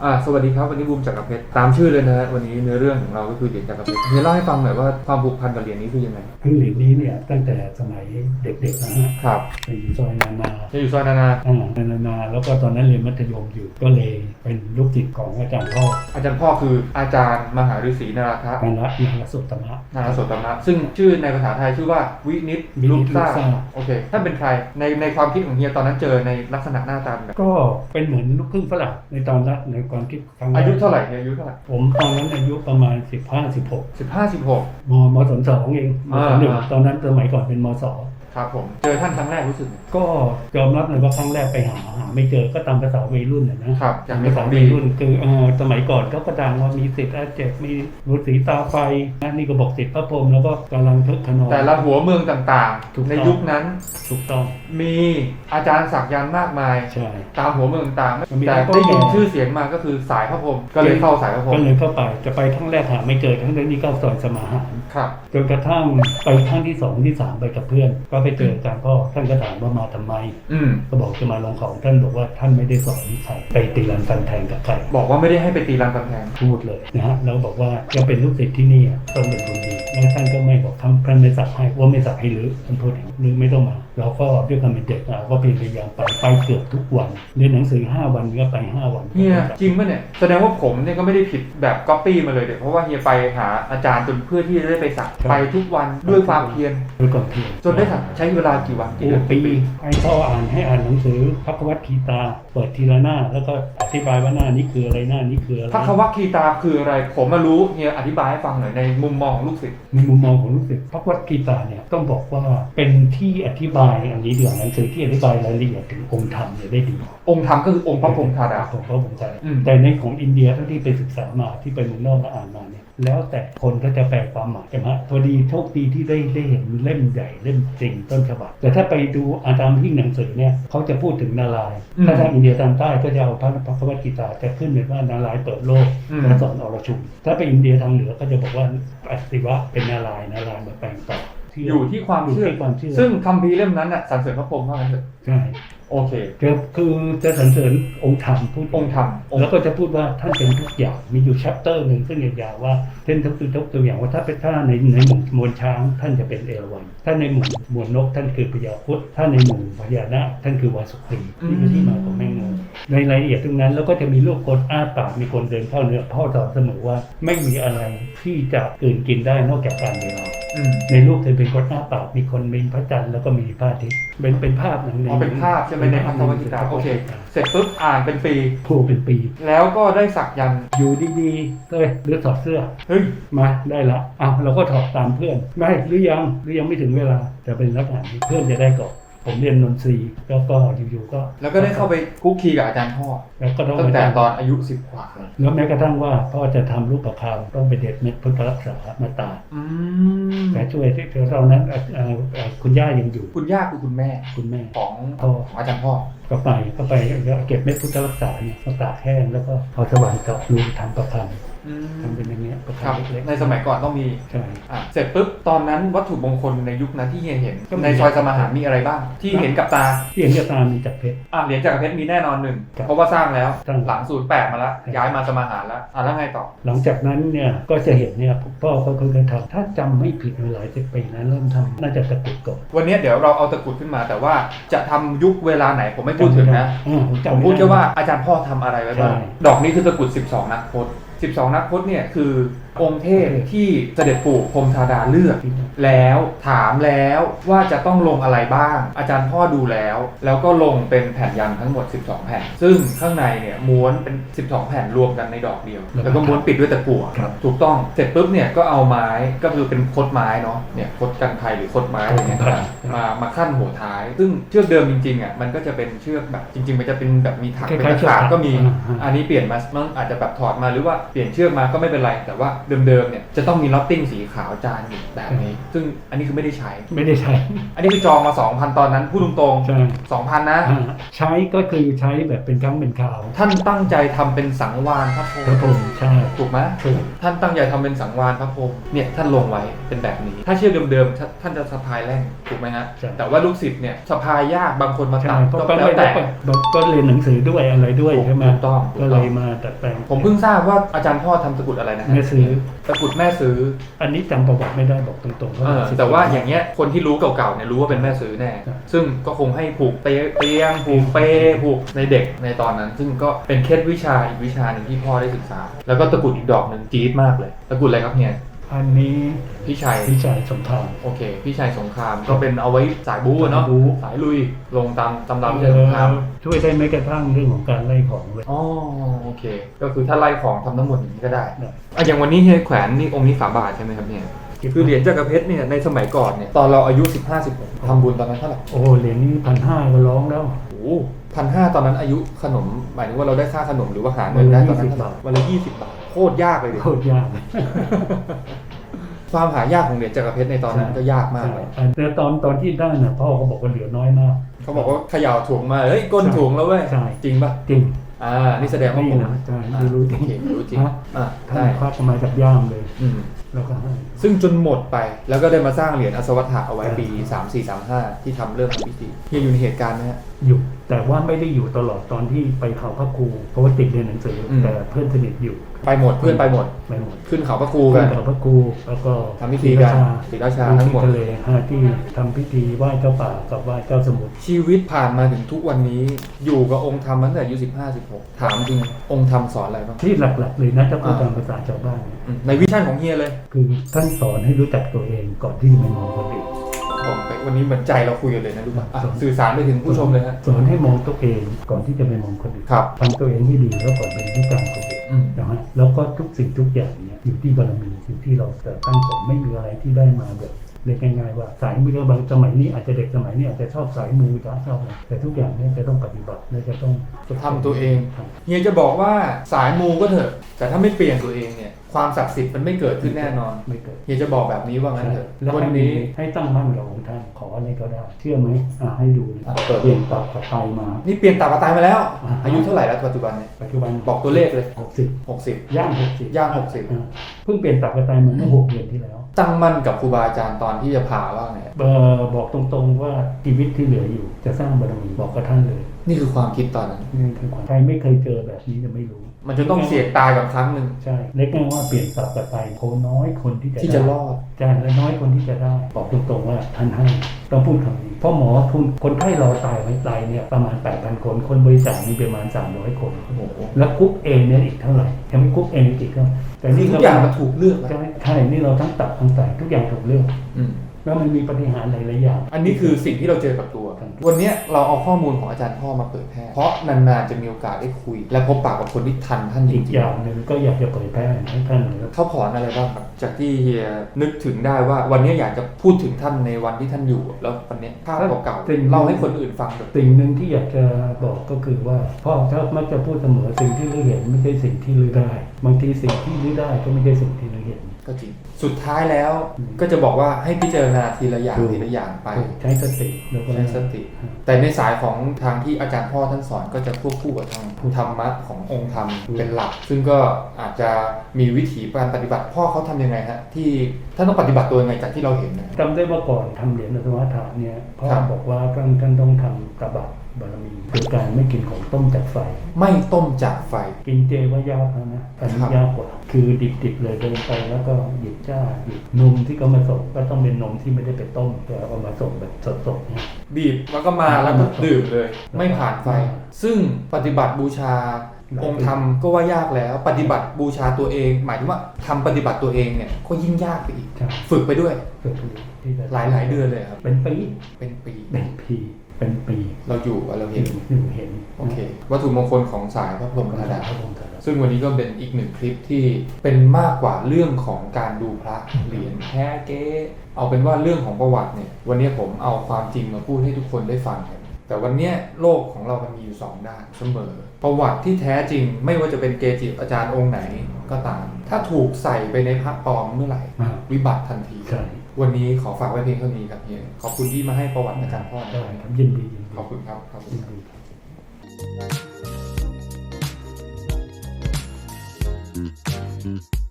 อ่าสวัสดีครับวันนี้บูมจักรเพชรตามชื่อเลยนะฮะวันนี้เนื้อเรื่องของเราก็คือเหรียญจักรเพชรเฮียเล่าให้ฟังหน่อยว่าความผูกพันกับเหรียญนี้คือยังไงคือเหรียญนี้เนี่ยตั้งแต่สมัยเด็กๆนะฮะครับไปอยู่ซอยนานาจะอยู่ซอยนานาอ่านานา แล้วก็ตอนนั้นเรียนมัธยมอยู่ก็เลยเป็นลูกศิษย์ของอาจารย์พ่ออาจารย์พ่อคืออาจารย์มหาฤาษีนาราธะนาระนาระสุตตมะนาราโสตมะซึ่งชื่อในภาษาไทยชื่อว่าวินิตวินิลุตกซ่าลุกซ่าโอเคท่านเป็นใครในในความคิดของเฮียตอนนั้นเจอในลักษณะหน้าตาแบบก็เป็นเหมือนลูกครึ่งฝรั่งในตอนนั้นในความคิดครั้งแรกอายุเท่าไหร่เฮียอายุเท่าไหร่ผมตอนนั้นอายุประมาณ 15 16 สิบห้าสิบหก มมศสองเองมศหนึ่งอ่า ตอนนั้นสมัยก่อนเป็นมศ ครับผม เจอท่านครั้งแรกรู้สึกไง ก็ยอมรับเลยว่าครั้งแรกไปหาหาไม่เจอก็ตามภาษาวัยรุ่นนะนะครับอยากมีภาขษาองวัดียรุ่นคือเออสมัยก่อนเขาก็ดังว่ามีสิทธิ์อาเจ็บมีฤาษีตาไฟนะนี่ก็บอกสิทธิ์พระพรหมแล้วก็กำลังทึกขนอง แต่ละหัวเมืองต่างถูกๆต้องในยุคนั้น ถูกต้อง มีอาจารย์ศักยันต์มากมาย ใช่ ตามหัวเมืองต่างมันมีแต่ทั้งได้ยินพ่อแก่ชื่อเสียงมาก็คือสายพระพรหมก็เลยเข้าสายพระพรหก็มเลยเข้าไปจะไปครั้งแรกหาไม่เจอทั้งนี้ก็ซอยสมาหาร ครับ จนกระทั่งไปครั้งที่สองที่สามไปกับเพื่อน ก็ไปเจออาจารย์พ่อท่านก็ถามว่ามาทำไม อืมก็บอกจะมาลงของท่านบอกว่าท่านไม่ได้สอนใครไปตีรันฟันแทงกับใครบอกว่าไม่ได้ให้ไปตีรันกำแพงพูดเลยนะฮะแล้วบอกว่าจะเป็นลูกศิษย์ที่นี่อะต้องเป็นคนดีแล้วท่านก็ไม่บอกท่านท่านไม่สั่งให้ว่าไม่สั่งให้รื้อท่านพูดอย่างนี้รื้อไม่ต้องมาเราก็ด้วยความเป็นเด็กเราก็พยายามไปไปเกือบทุกวันเรียนหนังสือ 5 วันก็ไป 5 วันเฮียจริงป่ะเนี่ยแสดงว่าผมเนี่ยก็ไม่ได้ผิดแบบก๊อปปี้มาเลยเด็กเพราะว่าเฮียไปหาอาจารย์จนเพื่อที่จะได้ไปสักไปทุกวันด้วยความเพียรด้วยความเพียรจนได้สักใช้เวลากี่วันกี่โอ้เดือนปีให้พ่ออ่านให้อ่านหนังสือพระวัตคีตา เปิดทีละหน้า แล้วก็อธิบายว่าหน้านี้คืออะไรหน้านี้คืออะไรพระควักคีตาคืออะไร ผมมารู้เฮียอธิบายให้ฟังหน่อยในมุมมองของลูกศิษย์ในมุมมองของลูกศิษย์พระวัตคีตาเนี่ยต้องบอกว่าเป็นที่อธิบายอันนี้เดียวหนังสือที่อธิบายรายละเอียดถึงองค์ธรรมเนี่ยได้ดีองค์ธรรมก็คือองค์พระพรหมธาดาของพระผมใจอืมแต่ในของอินเดียเท่าที่ไปศึกษามาที่ไปเมืองนอกแล้วอ่านมาเนี่ยแล้วแต่คนก็จะแปลความหมายใช่ไหมฮะพอดีโชคดีที่ได้ได้เห็นเล่มใหญ่เล่มจริงต้นฉบับแต่ถ้าไปดูอาตามที่หนังสือเนี่ยเขาจะพูดถึงนารายณ์ถ้าทางอินเดียทางใต้ก็จะเอาพระพระวัตกีตาจะขึ้นเป็นว่านารายณ์เปิดโลกอืมและสอนอรชุมถ้าไปอินเดียทางเหนือก็จะบอกว่าอสิวะเป็นนารายณ์นารายณ์มาแปลงต่อ อยู่ที่ความเชื่อยู่ที่ความเชื่อซึ่งคัมภีร์เล่มนั้นน่ะสรรเสริญพระพรหมว่างั้นเถอะใช่โอเคคือคือจะสรรเสริญองค์ธรรมพูดองค์ธรรมองค์แล้วก็จะพูดว่าท่านเป็นทุกอย่างมีอยู่ชัปเตอร์หนึ่งซึ่งยาวๆว่าเช่นทั้งคือทุกตัวอย่างว่าถ้าเป็นถ้าในในหมู่มวลช้างท่านจะเป็นเอราวัณถ้าในหมู่มวลนกท่านคือพญาครุดถ้าในหมู่พญานาคท่านคือวาสุกีนี่คือที่มาของแม่งูในรายละเอียดตรงนั้นแล้วก็จะมีรูปคนอ้าปากมีคนเดินเข้าเนื้อพ่อสอนเสมอว่าไม่มีอะไรที่จะกลืนกินได้นอกจากการเวลาอืม ในรูปจะเป็นคนอ้าปากมีคนมีพระจันทร์แล้วก็มีพระอาทิตย์เป็นเป็นภาพหนึ่งในอ๋อเป็นภาพใช่ไหมในพระควักคีตาโอเค เสร็จปุ๊บอ่านเป็นปีผูกเป็นปี แล้วก็ได้สักยันต์อยู่ดีๆเลยหรือถอดเสื้อเฮ้ยมาได้ละอ้าวเราก็ถอดตามเพื่อนไม่หรือยังหรือยังไม่ถึงเวลาจะเป็นลักษณะนี้เพื่อนจะได้ก่อน ผมเรียนนนทรีย์แล้วก็อยู่ๆก็แล้วก็ได้เข้าไปคุกคีกับอาจารย์พ่อแล้วก็ต้องตั้งแต่ไปตอนอายุสิบกว่าแล้วแม้กระทั่งว่าพ่อจะทำรูปประคำต้องไปเด็ดเม็ดพุทธรักษามาตราอืมแต่ช่วยที่เรานั้นเอ่อเอ่อเอ่อคุณย่ายังอยู่ คุณย่าคือคุณแม่คุณแม่ของพ่อของอาจารย์พ่อก็ไปก็ไปเก็บเม็ดพุทธรักษาเนี่ยมาตากแห้งแล้วก็เอาสว่านเจาะรูทำประค อืำมทำเป็นอย่างเงี้ยประครับคำเล็กๆในสมัยก่อนต้องมีใช่ อะเสร็จปุ๊บตอนนั้นวัตถุมงคลในยุคนั้นที่เฮียเห็นก็มี ในซอยสมาหารมีอะไรบ้าง ที่เห็นกับตาที่เห็นจะตามมีจากเพชร อะเหรียญจักรเพชรมีแน่นอนหนึ่งครับเพราะว่าสร้างแล้วสร้างหลังศูนย์แปดมาแล้วครับ ย้ายมาสมาหารแล้วอะแล้วไงต่อหลังจากนั้นเนี่ยก็จะเห็นเนี่ยพ่อเขาเคยทำถ้าจำไม่ผิดหลายสิบปีนะเริ่มทำน่าจะตะกรุดก่อนวันนี้เดี๋ยวเราเอาตะกรุดขึ้นมา แต่ว่าจะทำยุคเวลาไหนผมไม่พูดถึงนะ อ่าผมผจำมไม่พูดได้แค่ว่าอาจารย์พ่อทำอะไรไว้บ้าง ใช่ ดอกนี้คือตะกรุด 12 นักพจน์ 12 นักพจน์เนี่ยคือ องค์เทพที่เสด็จปู่พรหมธาดาเลือก แล้วถามแล้วว่าจะต้องลงอะไรบ้าง อาจารย์พ่อดูแล้ว แล้วก็ลงเป็นแผ่นยันทั้งหมด 12 แผ่น ซึ่งข้างในเนี่ยม้วนเป็น 12 แผ่นรวมกันในดอกเดียว แล้วก็ม้วนปิดด้วยตะกั่วครับ ถูกต้องเสร็จปุ๊บเนี่ยก็เอาไม้ก็คือเป็นคดไม้เนาะเนี่ยคดกันไทยหรือคดไม้อะไรเนี่ยครับมามาขั้นหัวท้าย ซึ่งเชือกเดิมจริงๆอะมันก็จะเป็นเชือกแบบจริง ๆ มันจะเป็นแบบมีถักคล้ายๆเป็นตะขาบเชือกก็มีอ่าๆอันนี้เปลี่ยนมามันอาจจะแบบถอดมาหรือว่าเปลี่ยนเชือกมาก็ไม่เป็นไรแต่ว่าเดิมๆเนี่ยจะต้องมีล็อตติ้งสีขาวจานอยู่แบบนี้ ซึ่งอันนี้คือไม่ได้ใช้ ไม่ได้ใช้ อันนี้คือจองมา 2,000 ตอนนั้นพูดตรงใช่ ๆ2,000 นะ อ่าใช้ก็คือใช้แบบเป็นครั้งเป็นคราวท่านตั้งใจทำเป็นสังวานพระพรหครับผมมใช่ถูกไหมถูกท่านตั้งใจทำเป็นสังวานพระพรหมเนี่ยท่านลงไว้เป็นแบบนี้ ถ้าเชื่อเดิมๆท่านท่านจะสะพายแร่งถูกไหมฮะใช่แต่ว่าลูกศิษย์เนี่ยสะพายยากบางคนมาใช่ตัดเพราะก็ก็แล้วไม่ได้แต่ก็เรียนหนังสือด้วยอะไรด้วยถูกใช่ไหมถูกต้องถูกต้องก็เลยมาดัดแปลงผมเพิ่งทราบว่าอาจารย์พ่อทำตะกรุดอะไรนะฮะแม่ซื้อตะกรุดแม่ซื้ออันนี้จำประวัติไม่ได้บอกตรงๆเพราะเออสิบแต่ว่าอย่างเงี้ยคนที่รู้เก่าๆเนี่ยรู้ว่าเป็นแม่ซื้อแน่ใช่ซึ่งก็คงให้ผูกเปเตียงผูกเปผูกในเด็กในตอนนั้น ซึ่งก็เป็นเคล็ดวิชาอีกวิชาหนึ่งที่พ่อได้ศึกษา แล้วก็ตะกรุดอีกดอกหนึ่งจี๊ดมากเลย ตะกรุดอะไรครับเนี่ย อันนี้พี่ชัยพี่ชายสมทานโอเค พี่ชัยสงครามก็เป็นเอาไว้สายบู๊อะเนาะสายบู๊สายลุยลงตามตำราพี่ชัยสงครามช่วยได้ไม่กระทั่งเรื่องของการไล่ของเลย อ๋อโอเค ก็คือถ้าไล่ของทำทั้งหมดอย่างนี้ก็ได้ได้ อะอย่างวันนี้เฮียแขวนนี่องค์นี้ฝาบาทใช่ไหมครับเนี่ยคือเหรียญจักรเพชรเนี่ยในสมัยก่อนเนี่ยตอนเราอายุ 15 16ทำบุญตอนนั้นเท่าไหร่โอ้เหรียญนี้พันห้าก็ร้องแล้ว โอ้พันห้าตอนนั้นอายุขนมหมายถึงว่าเราได้ค่าขนมหรือว่าหาเงินได้ตอนนั้นเท่าไหร่วันละยี่สิบบาท โคตรยากเลยดิโคตรยากเลยความหายากของเหรียญจักรเพชรในตอนนั้นก็ยากมากเลยใช่แต่ตอนตอนที่ได้น่ะพ่อก็บอกว่าเหลือน้อยมากเขาบอกว่าเขย่าถุงมาเฮ้ยก้นถุงแล้วเว้ยใช่จริงป่ะจริงอ่านี่แสดงว่านี่มูลนะใช่อ่ารู้จริงโอเครู้จริงฮะอ่าท่านได้ควักมาจากย่ามเลยอืมแล้วก็ให้ซึ่งจนหมดไปแล้วก็ได้มาสร้างเหรียญอสวัฏฐะเอาไว้ใช่ปี 3 4 3 5 ที่ทำเรื่องทำพิธีเฮียอยู่ในเหตุการณ์ไหมฮะอยู่ แต่ว่าไม่ได้อยู่ตลอดตอนที่ไปเขาพระครูเพราะว่าติดเรียนหนังสืออม แต่เพื่อนสนิทอยู่ไปหมดเพื่อนไปหมด ไปหมดขึ้นเขาพระครูเพื่กัอนนเขาพระครูแล้วก็ทำพิธีกันศรีราชาทั้งหมดที่ทะเลฮะที่ทำพิธีไหว้เจ้าป่ากับไหว้เจ้าสมุทรชีวิตผ่านมาถึงทุกวันนี้อยู่กับองค์ธรรมมาตั้งแต่อายุ15 16 ถามจริงองค์ธรรมสอนอะไรบ้าง ที่หลักๆเลยนะถ้าพูดอ่าตามภาษาชาวบ้านเนี่ย อืมในวิชั่นของเฮียเลย คือท่านสอนให้รู้จักตัวเองก่อนที่จะไปมองคนอื่น ผมไปวันนี้เหมือนใจเราคุยกันเลยนะรู้ป่ะอะสอนสื่อสารไปถึงผู้ชมเลยฮะ สอนให้มองตัวเองก่อนที่จะไปมองคนอื่นครับทำตัวเองให้ดีแล้วก่อนเป็นที่การคนอื่นอืม นะฮะแล้วก็ทุกสิ่งทุกอย่างเนี่ยอยู่ที่บารมีอยู่ที่เราจะตั้งสมไม่มีอะไรที่ได้มาแบบเรียกง่ายๆว่าสายมูบางสมัยนี้อาจจะเด็กสมัยนี้อาจจะชอบสายมูจะชอบอะไรแต่ทุกอย่างเนี่ยจะต้องปฏิบัติและจะต้อง ทำตัวเองครับเฮียจะบอกว่าสายมูก็เถอะ แต่ถ้าไม่เปลี่ยนตัวเองเนี่ย ความศักดิ์สิทธิ์มันไม่เกิดขึ้นแน่นอนไม่เกิดเฮียจะบอกแบบนี้ว่างั้นเถอะแล้ววันให้นี้ให้ตั้งมั่นกับองค์ท่านขออะไรก็ได้ เชื่อไหมอ่าให้ดูเลยอะเปิดเปลี่ยนตับกับไตมา นี่เปลี่ยนตาปตายมาแล้วอ่าอายุเท่าไหร่แล้วปัจจุบันเนี่ยปัจจุบันบอกตัวเลขเลยหกสิบ60ย่างหกสิบย่าง60เพิ่งเปลี่ยนตับกับไตมาเมื่อหกเดือนที่แล้ว ตั้งมั่นกับครูบาอาจารย์ตอนที่จะผ่าว่าไงเออบอกตรงๆว่าชีวิตที่เหลืออยู่ จะสร้างบารมีบอกกับท่านเลย นี่คือความคิดตอนนั้นนี่คือความใครไม่เคยเจอแบบนี้จะไม่รู้ มันจะต้องเสี่ยงตายกับครั้งหนึ่งใช่เล็กง่ายว่าเปลี่ยนตับกับไตโคน้อยคนที่จะที่จะได้รอดใช่และน้อยคนที่จะได้บอกตรงๆว่าท่านให้ต้องพูดคำนี้เพราะหมอพูดคนไข้รอตายไว้ตายเนี่ยประมาณ 8,000 คน คนบริจาคมีประมาณ 300 คนโอ้โหแล้วกรุ๊ปเองเนี่ยอีกเท่าไหร่ยังไม่กรุ๊ปเองอีกเท่าไหร่แต่นี่ทุกอย่างมันถูกเลือกแล้วใช่ใช่นี่เราทั้งตับทั้งไตทุกอย่างถูกเลือกอืม แล้วมันมีปฏิหารย์หลายๆอย่าง อันนี้คือสิ่งที่เราเจอกับตัวครับวันเนี้ยเราเอาข้อมูลของอาจารย์พ่อมาเผยแพร่เพราะนานๆจะมีโอกาสได้คุย และพบปากกับคนที่ทันท่านจอีกริงอย่างหนึ่งก็อยากจะเผยแพร่ให้ท่านเลยว่าๆเขาขอนอะไรบ้างครับจากที่เฮียนึกถึงได้ว่าวันเนี้ยอยากจะพูดถึงท่านในวันที่ท่านอยู่แล้ววันเนี้ยภาพเก่าๆเล่าให้คนอื่นฟังแบบสิ่งหนึ่งที่อยากจะบอกก็คือว่าพ่อชอบมักจะพูดเสมอสิ่งที่ลือเห็นไม่ใช่สิ่งที่ลือได้ บางทีสิ่งที่ลือได้ก็ไม่ใช่สิ่งที่ลือเห็น ก็จริง สุดท้ายแล้วอืมก็จะบอกว่าให้พิจารณาทีละอย่างถูกทีละอย่างไป ใช้สติแล้วก็ใช้สติ แต่ในสายของทางที่อาจารย์พ่อท่านสอนก็จะควบคู่กับทางธรรมะขององค์ธรรมเป็นหลัก ซึ่งก็อาจจะมีวิถีการปฏิบัติพ่อเขาทำยังไงฮะที่ท่านต้องปฏิบัติตัวยังไงจากที่เราเห็นนะจำได้ว่าก่อนทำเหรียญอัตมาฐานเนี่ยพ่อครับบอกว่าท่านท่านต้องทำกระบะ บารมีคือการไม่กินของต้มจากไฟ ไม่ต้มจากไฟ กินเจว่ายากแล้วนะอันนี้ครับยากกว่า คือดิบๆเลยเดินไปแล้วก็หยิบจ้าหยิบนมที่เขามาส่งก็ต้องเป็นนมที่ไม่ได้ไปต้มแต่เอามาส่งแบบสดๆเนี่ย บีบแล้วก็มาแล้วก็ดื่มเลย ไม่ผ่านไฟอ่าซึ่งปฏิบัติบูชาหลายปีองค์ธรรมก็ว่ายากแล้ว ปฏิบัติบูชาตัวเอง หมายถึงว่าทำปฏิบัติตัวเองเนี่ยก็ยิ่งยากไปอีกใช่ฝึกไปด้วยเกิดขึ้นที่จะหลายหลายๆเดือนเลยครับ เป็นปี เป็นปี เป็นปี เป็นปีเราอยู่อะเราเห็เห็นนหนึ่งเห็นโอเควัตถุมงคลของสายพระพรหมธดาพระองค์ธดาซึ่งวันนี้ก็เป็นอีกหนึ่งคลิปที่เป็นมากกว่าเรื่องของการดูพระเหรียญแท้เก๊เอาเป็นว่าเรื่องของประวัติเนี่ย วันนี้ผมเอาความจริงมาพูดให้ทุกคนได้ฟังกันแต่วันเนี้ยโลกของเรามันมีอยู่สองด้านเสมอ ประวัติที่แท้จริงไม่ว่าจะเป็นเกจิอาจารย์องค์ไหนก็ตาม ถ้าถูกใส่ไปในพระปลอมเมื่อไหร่อ่าวิบัติทันทีใช่ วันนี้ขอฝากไว้เพียงเท่านี้ครับเฮียขอบคุณที่มาให้ประวัติอาจารย์พ่อได้นะครับยินดียินดีขอบคุณครับขอบคุณยินครับ ดีครับ Thank